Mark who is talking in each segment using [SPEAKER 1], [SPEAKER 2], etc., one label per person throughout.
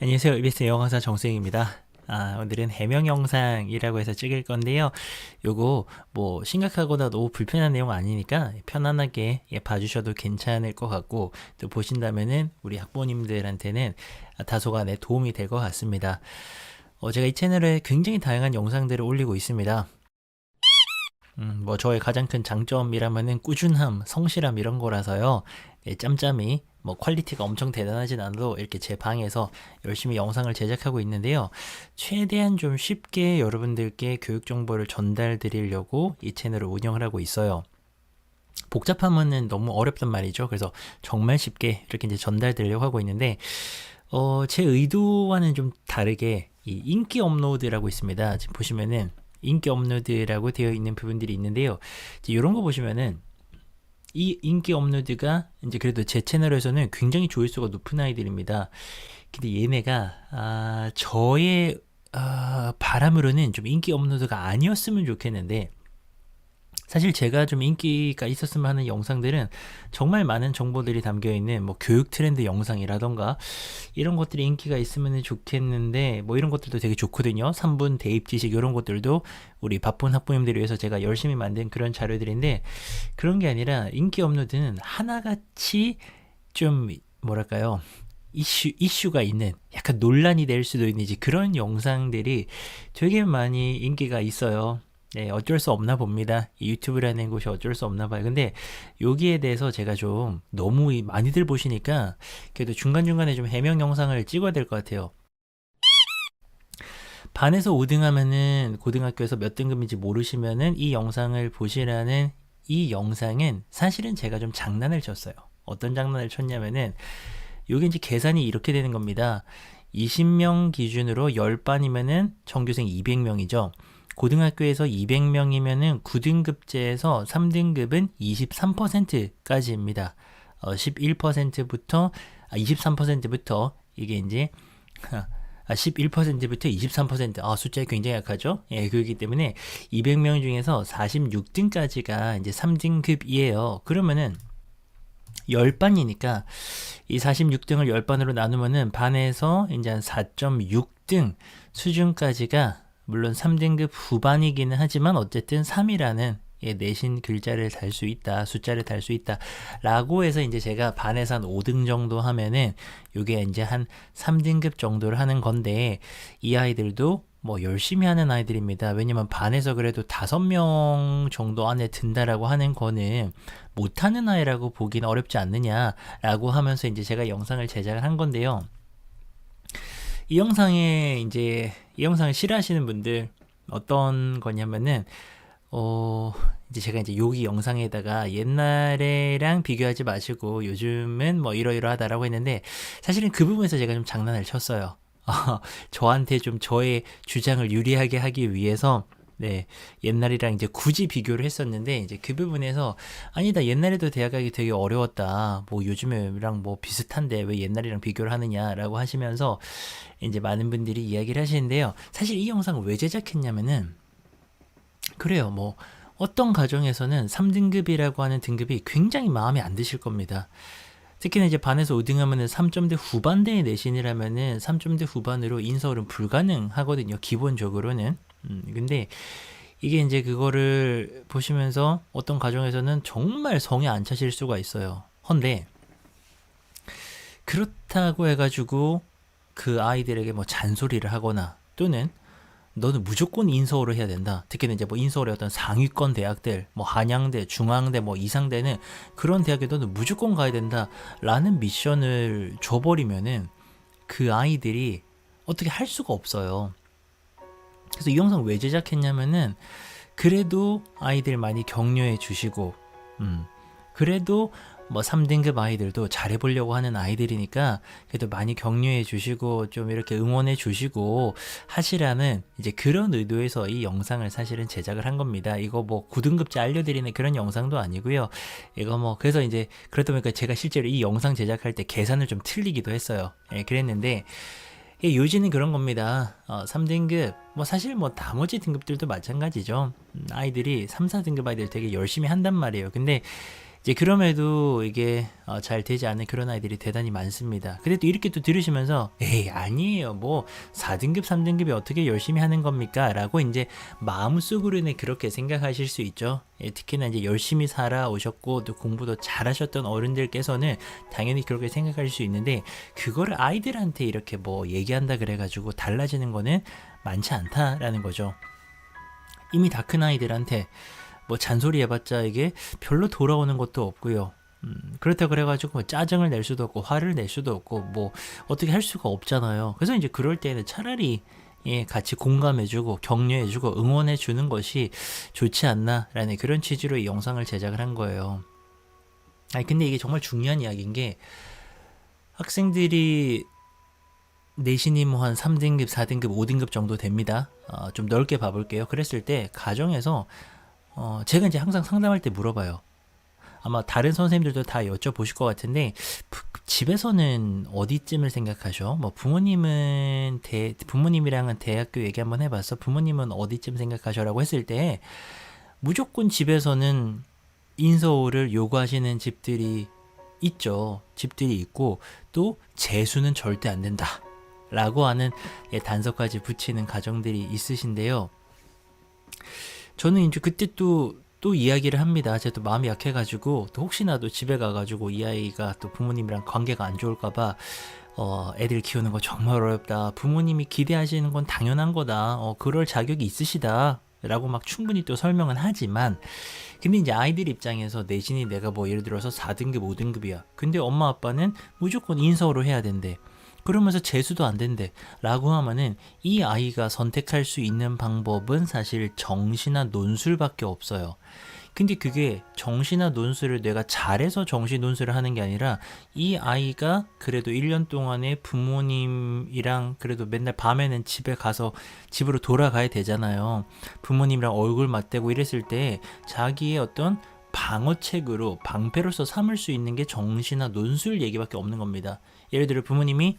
[SPEAKER 1] 안녕하세요. EBS 영화사 정수영입니다. 아, 오늘은 해명 영상이라고 해서 찍을 건데요. 요거 뭐 심각하거나 너무 불편한 내용 아니니까 편안하게 예, 봐주셔도 괜찮을 것 같고 또 보신다면은 우리 학부모님들한테는 다소간에 도움이 될 것 같습니다. 어, 제가 이 채널에 굉장히 다양한 영상들을 올리고 있습니다. 음, 뭐 저의 가장 큰 장점이라면은 꾸준함, 성실함 이런 거라서요. 네, 짬짬이 뭐 퀄리티가 엄청 대단하진 않아도 이렇게 제 방에서 열심히 영상을 제작하고 있는데요. 최대한 좀 쉽게 여러분들께 교육 정보를 전달 드리려고 이 채널을 운영을 하고 있어요. 복잡하면은 너무 어렵단 말이죠. 그래서 정말 쉽게 이렇게 이제 전달 드리려고 하고 있는데 어, 제 의도와는 좀 다르게 이 인기 업로드라고 있습니다. 지금 보시면은 인기 업로드라고 되어 있는 부분들이 있는데요. 이런 거 보시면은 이 인기 업로드가 이제 그래도 제 채널에서는 굉장히 조회수가 높은 아이들입니다. 근데 얘네가 아, 저의 아, 바람으로는 좀 인기 업로드가 아니었으면 좋겠는데 사실 제가 좀 인기가 있었으면 하는 영상들은 정말 많은 정보들이 담겨 있는 뭐 교육 트렌드 영상이라던가 이런 것들이 인기가 있으면 좋겠는데 뭐 이런 것들도 되게 좋거든요. 3분 대입 지식 이런 것들도 우리 바쁜 학부모님들을 위해서 제가 열심히 만든 그런 자료들인데 그런 게 아니라 인기 업로드는 하나같이 좀 뭐랄까요? 이슈, 이슈가 있는 약간 논란이 될 수도 있는 이제 그런 영상들이 되게 많이 인기가 있어요. 네, 어쩔 수 없나 봅니다. 이 유튜브라는 곳이 어쩔 수 없나 봐요. 근데 여기에 대해서 제가 좀 너무 이- 많이들 보시니까 그래도 중간중간에 좀 해명 영상을 찍어야 될 것 같아요. 반에서 5등 하면은 고등학교에서 몇 등급인지 모르시면은 이 영상을 보시라는 이 영상은 사실은 제가 좀 장난을 쳤어요. 어떤 장난을 쳤냐면은 요게 이제 계산이 이렇게 되는 겁니다. 20명 기준으로 10반이면은 정규생 200명이죠. 고등학교에서 200명이면은 9등급제에서 3등급은 23%까지입니다. 어, 11%부터 아, 23%부터 이게 이제 아, 11%부터 23%, 아, 숫자가 굉장히 약하죠? 예, 그렇기 때문에 200명 중에서 46등까지가 이제 3등급이에요. 그러면은 10반이니까 이 46등을 10반으로 나누면은 반에서 이제 한 4.6등 수준까지가 물론 3등급 후반이기는 하지만 어쨌든 3이라는 예, 내신 글자를 달 수 있다, 숫자를 달 수 있다, 라고 해서 이제 제가 반에서 한 5등 정도 하면은 요게 이제 한 3등급 정도를 하는 건데 이 아이들도 뭐 열심히 하는 아이들입니다. 왜냐면 반에서 그래도 5명 정도 안에 든다라고 하는 거는 못하는 아이라고 보기는 어렵지 않느냐라고 하면서 이제 제가 영상을 제작을 한 건데요. 이 영상에 이제 이 영상을 싫어하시는 분들 어떤 거냐면은 어 이제 제가 이제 여기 영상에다가 옛날에랑 비교하지 마시고 요즘은 뭐 이러이러하다라고 했는데 사실은 그 부분에서 제가 좀 장난을 쳤어요. 어, 저한테 좀 저의 주장을 유리하게 하기 위해서 네, 옛날이랑 이제 굳이 비교를 했었는데, 이제 그 부분에서, 아니다, 옛날에도 대학 가기 되게 어려웠다. 뭐 요즘이랑 뭐 비슷한데 왜 옛날이랑 비교를 하느냐라고 하시면서, 이제 많은 분들이 이야기를 하시는데요. 사실 이 영상을 왜 제작했냐면은, 그래요, 뭐, 어떤 가정에서는 3등급이라고 하는 등급이 굉장히 마음에 안 드실 겁니다. 특히나 이제 반에서 5등 하면은 3점대 후반대의 내신이라면은 3점대 후반으로 인서울은 불가능하거든요. 기본적으로는. 음, 근데 이게 이제 그거를 보시면서 어떤 가정에서는 정말 성에 안 차실 수가 있어요. 헌데 그렇다고 해가지고 그 아이들에게 뭐 잔소리를 하거나 또는 너는 무조건 인서울을 해야 된다. 특히나 이제 뭐 인서울의 어떤 상위권 대학들, 뭐 한양대, 중앙대, 뭐 이상대는 그런 대학에 너는 무조건 가야 된다라는 미션을 줘버리면은 그 아이들이 어떻게 할 수가 없어요. 그래서 이 영상 왜 제작했냐면은 그래도 아이들 많이 격려해 주시고, 음, 그래도 뭐 3등급 아이들도 잘해보려고 하는 아이들이니까 그래도 많이 격려해 주시고 좀 이렇게 응원해 주시고 하시라는 이제 그런 의도에서 이 영상을 사실은 제작을 한 겁니다. 이거 뭐 9등급제 알려드리는 그런 영상도 아니고요. 이거 뭐 그래서 이제 그러다 보니까 제가 실제로 이 영상 제작할 때 계산을 좀 틀리기도 했어요. 예, 그랬는데 예, 요지는 그런 겁니다. 어, 3등급, 뭐 사실 뭐 나머지 등급들도 마찬가지죠. 음, 아이들이 3, 4등급 아이들 되게 열심히 한단 말이에요. 근데 이제 그럼에도 이게 어, 잘 되지 않는 그런 아이들이 대단히 많습니다. 근데 또 이렇게 또 들으시면서 에이 아니에요 뭐 4등급 3등급이 어떻게 열심히 하는 겁니까? 라고 이제 마음속으로는 그렇게 생각하실 수 있죠. 예, 특히나 이제 열심히 살아오셨고 또 공부도 잘하셨던 어른들께서는 당연히 그렇게 생각하실 수 있는데 그거를 아이들한테 이렇게 뭐 얘기한다 그래가지고 달라지는 거는 많지 않다라는 거죠. 이미 다 큰 아이들한테 뭐 잔소리 해봤자 이게 별로 돌아오는 것도 없고요. 음, 그렇다 그래가지고 뭐 짜증을 낼 수도 없고 화를 낼 수도 없고 뭐 어떻게 할 수가 없잖아요. 그래서 이제 그럴 때는 차라리 예, 같이 공감해주고 격려해주고 응원해주는 것이 좋지 않나라는 그런 취지로 이 영상을 제작을 한 거예요. 아니 근데 이게 정말 중요한 이야기인 게 학생들이 내신이 뭐 한 3등급, 4등급, 5등급 정도 됩니다. 어, 좀 넓게 봐볼게요. 그랬을 때 가정에서 어, 제가 이제 항상 상담할 때 물어봐요. 아마 다른 선생님들도 다 여쭤보실 것 같은데 부- 집에서는 어디쯤을 생각하셔? 뭐 부모님은 대, 부모님이랑은 대학교 얘기 한번 해봤어. 부모님은 어디쯤 생각하셔라고 했을 때 무조건 집에서는 인서울을 요구하시는 집들이 있죠. 집들이 있고 또 재수는 절대 안 된다. 라고 하는 예, 단서까지 붙이는 가정들이 있으신데요. 저는 이제 그때 또, 또 이야기를 합니다. 제가 또 마음이 약해가지고, 또 혹시나도 집에 가가지고 이 아이가 또 부모님이랑 관계가 안 좋을까봐, 어, 애들 키우는 거 정말 어렵다. 부모님이 기대하시는 건 당연한 거다. 어, 그럴 자격이 있으시다. 라고 막 충분히 또 설명은 하지만, 근데 이제 아이들 입장에서 내신이 내가 뭐 예를 들어서 4등급, 5등급이야. 근데 엄마 아빠는 무조건 인서울을 해야 된대. 그러면서 재수도 안 된대. 라고 하면은 이 아이가 선택할 수 있는 방법은 사실 정시나 논술밖에 없어요. 근데 그게 정시나 논술을 내가 잘해서 정시 논술을 하는 게 아니라 이 아이가 그래도 1년 동안에 부모님이랑 그래도 맨날 밤에는 집에 가서 집으로 돌아가야 되잖아요. 부모님이랑 얼굴 맞대고 이랬을 때 자기의 어떤 방어책으로 방패로서 삼을 수 있는 게 정시나 논술 얘기밖에 없는 겁니다. 예를 들어 부모님이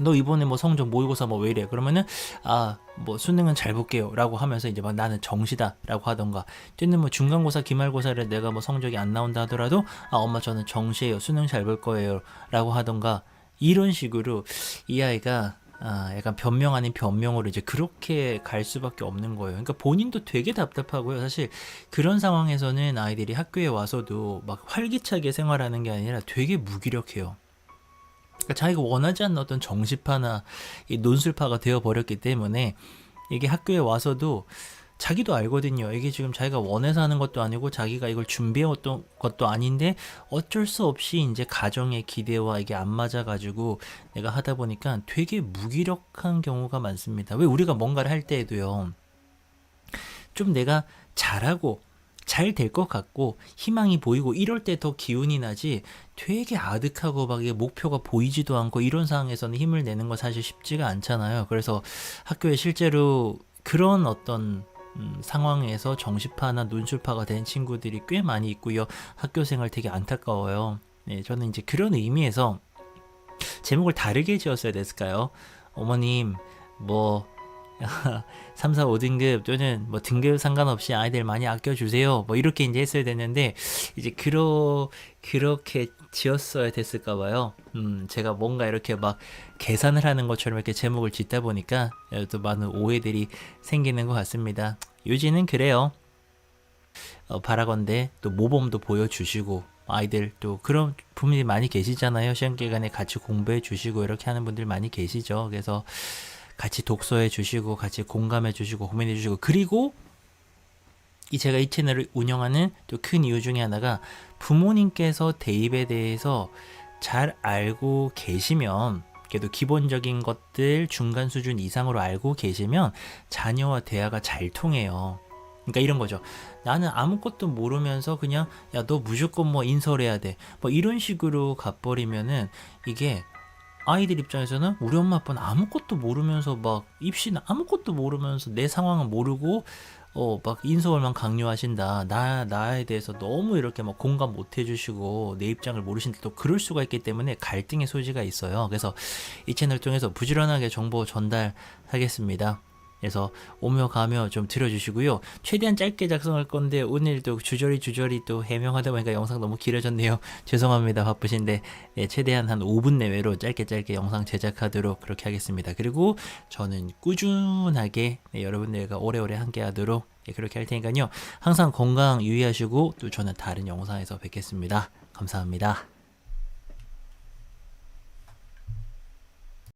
[SPEAKER 1] 너 이번에 뭐 성적 모의고사 뭐 왜 이래? 그러면은 아 뭐 수능은 잘 볼게요 라고 하면서 이제 막 나는 정시다 라고 하던가 또는 뭐 중간고사 기말고사를 내가 뭐 성적이 안 나온다 하더라도 아 엄마 저는 정시예요 수능 잘 볼 거예요 라고 하던가 이런 식으로 이 아이가 아, 약간 변명 아닌 변명으로 이제 그렇게 갈 수밖에 없는 거예요. 그러니까 본인도 되게 답답하고요. 사실 그런 상황에서는 아이들이 학교에 와서도 막 활기차게 생활하는 게 아니라 되게 무기력해요. 그러니까 자기가 원하지 않는 어떤 정시파나 이 논술파가 되어 버렸기 때문에 이게 학교에 와서도 자기도 알거든요. 이게 지금 자기가 원해서 하는 것도 아니고 자기가 이걸 준비해왔던 것도 아닌데 어쩔 수 없이 이제 가정의 기대와 이게 안 맞아가지고 내가 하다 보니까 되게 무기력한 경우가 많습니다. 왜 우리가 뭔가를 할 때에도요. 좀 내가 잘하고 잘 될 것 같고 희망이 보이고 이럴 때 더 기운이 나지 되게 아득하고 막 이게 목표가 보이지도 않고 이런 상황에서는 힘을 내는 거 사실 쉽지가 않잖아요. 그래서 학교에 실제로 그런 어떤 음, 상황에서 정시파나 논술파가 된 친구들이 꽤 많이 있고요. 학교 생활 되게 안타까워요. 네, 저는 이제 그런 의미에서 제목을 다르게 지었어야 됐을까요? 어머님, 뭐 3, 4, 5등급 또는 뭐 등급 상관없이 아이들 많이 아껴주세요. 뭐 이렇게 이제 했어야 됐는데 이제 그러 그렇게 지었어야 됐을까 봐요. 음, 제가 뭔가 이렇게 막 계산을 하는 것처럼 이렇게 제목을 짓다 보니까 또 많은 오해들이 생기는 것 같습니다. 요지는 그래요. 어, 바라건대 또 모범도 보여주시고 아이들 또 그런 부모님이 많이 계시잖아요. 시험 기간에 같이 공부해 주시고 이렇게 하는 분들 많이 계시죠. 그래서 같이 독서해 주시고 같이 공감해 주시고 고민해 주시고 그리고 이 제가 이 채널을 운영하는 또 큰 이유 중에 하나가 부모님께서 대입에 대해서 잘 알고 계시면 그래도 기본적인 것들 중간 수준 이상으로 알고 계시면 자녀와 대화가 잘 통해요. 그러니까 이런 거죠. 나는 아무것도 모르면서 그냥 야 너 무조건 뭐 인설해야 돼. 뭐 이런 식으로 가버리면은 이게 아이들 입장에서는 우리 엄마 아빠는 아무것도 모르면서 막 입시는 아무것도 모르면서 내 상황은 모르고 어 막 인서울만 강요하신다. 나 나에 대해서 너무 이렇게 막 공감 못 해주시고 내 입장을 모르신다 또 그럴 수가 있기 때문에 갈등의 소지가 있어요. 그래서 이 채널 통해서 부지런하게 정보 전달하겠습니다 그래서 오며 가며 좀 들어주시고요. 최대한 짧게 작성할 건데 오늘도 주저리 주저리 또 해명하다 보니까 영상 너무 길어졌네요. 죄송합니다. 바쁘신데 네, 최대한 한 5분 내외로 짧게 짧게 영상 제작하도록 그렇게 하겠습니다. 그리고 저는 꾸준하게 네, 여러분들과 오래오래 함께하도록 네, 그렇게 할 테니까요. 항상 건강 유의하시고 또 저는 다른 영상에서 뵙겠습니다. 감사합니다.